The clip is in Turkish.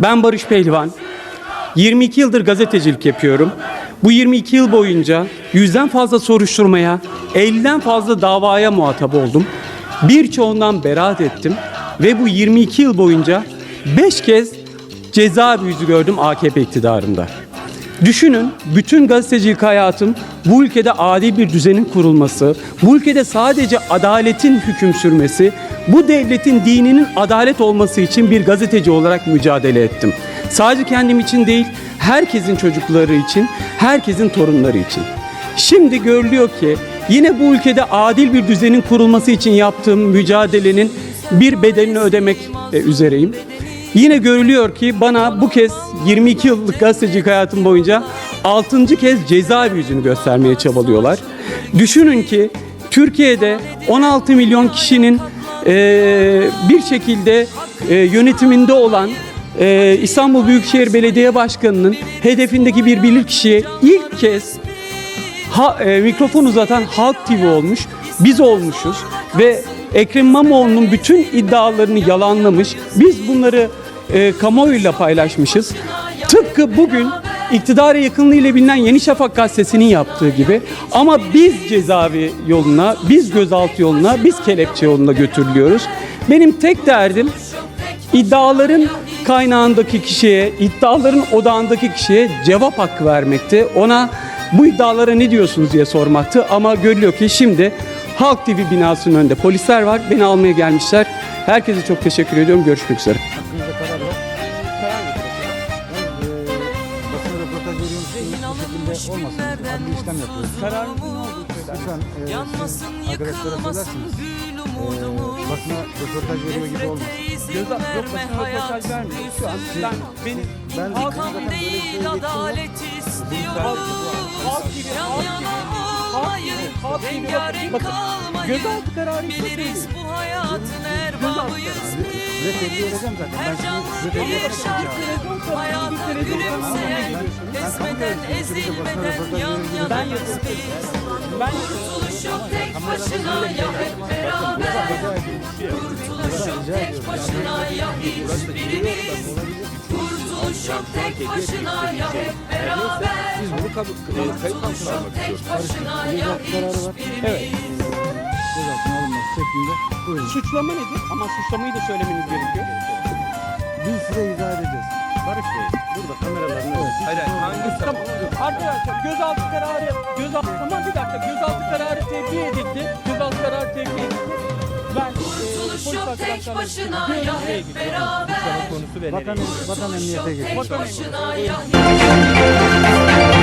Ben Barış Pehlivan. 22 yıldır gazetecilik yapıyorum. Bu 22 yıl boyunca yüzden fazla soruşturmaya, 50'den fazla davaya muhatap oldum. Birçoğundan beraat ettim ve bu 22 yıl boyunca 5 kez cezaevi yüzü gördüm AKP iktidarında. Düşünün bütün gazetecilik hayatım bu ülkede adil bir düzenin kurulması, bu ülkede sadece adaletin hüküm sürmesi, bu devletin dininin adalet olması için bir gazeteci olarak mücadele ettim. Sadece kendim için değil, herkesin çocukları için, herkesin torunları için. Şimdi görülüyor ki yine bu ülkede adil bir düzenin kurulması için yaptığım mücadelenin bir bedelini ödemek e, üzereyim. Yine görülüyor ki bana bu kez 22 yıllık gazetecilik hayatım boyunca 6. kez cezaevi yüzünü göstermeye çabalıyorlar. Düşünün ki Türkiye'de 16 milyon kişinin eee, bir şekilde eee, yönetiminde olan eee, İstanbul Büyükşehir Belediye Başkanı'nın hedefindeki bir bilirkişiye ilk kez ha, e, mikrofon uzatan Halk TV olmuş, biz olmuşuz ve Ekrem İmamoğlu'nun bütün iddialarını yalanlamış. Biz bunları e, kamuoyuyla paylaşmışız. Tıpkı bugün iktidara yakınlığıyla bilinen Yeni Şafak gazetesinin yaptığı gibi ama biz cezaevi yoluna, biz gözaltı yoluna, biz kelepçe yoluna götürülüyoruz. Benim tek derdim iddiaların kaynağındaki kişiye, iddiaların odağındaki kişiye cevap hakkı vermekti. Ona bu iddialara ne diyorsunuz diye sormaktı ama görülüyor ki şimdi Halk TV binasının önünde polisler var. Beni almaya gelmişler. Herkese çok teşekkür ediyorum. Görüşmek üzere. Hakkınızda karar var. Yalnız, eee, basına röportaj veriyormuşsunuz. Bu şekilde olmasın. Adli işlem yapıyoruz. Kararınız ne oldu? Lütfen eee, siz arkadaşlara söylersiniz. Eee, basına röportaj veriyor gibi olmasın. Göz yok basına röportaj vermiyor. Şu an ben beni Ben Halk- zaten böyle bir şey adalet istiyorum. Halk yana TV, rengarenk kalmayı. Biliriz bu hayatın erbabıyız. Ben Her canlı bir edeceğim. hayata gülümseyen, ezmeden ezilmeden yan Ben yanayız biz. Kurtuluş yok tek başına ya hep beraber. Kurtuluş yok tek başına ya hiçbirimiz. Yok tek başına ya hep beraber. Biz bunu kabul, e, kayıt altına almak başına ya kararı var. Evet. Gözaltına alınması şeklinde. Buyurun. Suçlama nedir? Ama suçlamayı da söylemeniz gerekiyor. Biz size izah edeceğiz. Barış Bey, burada kameraların önünde. Hayır, hayır, hangi Tamam. Arkadaşlar gözaltı kararı gözaltı tamam bir dakika gözaltı tek başına ya hep beraber. Vatan, vatan emniyete başına ya hiçbirimiz.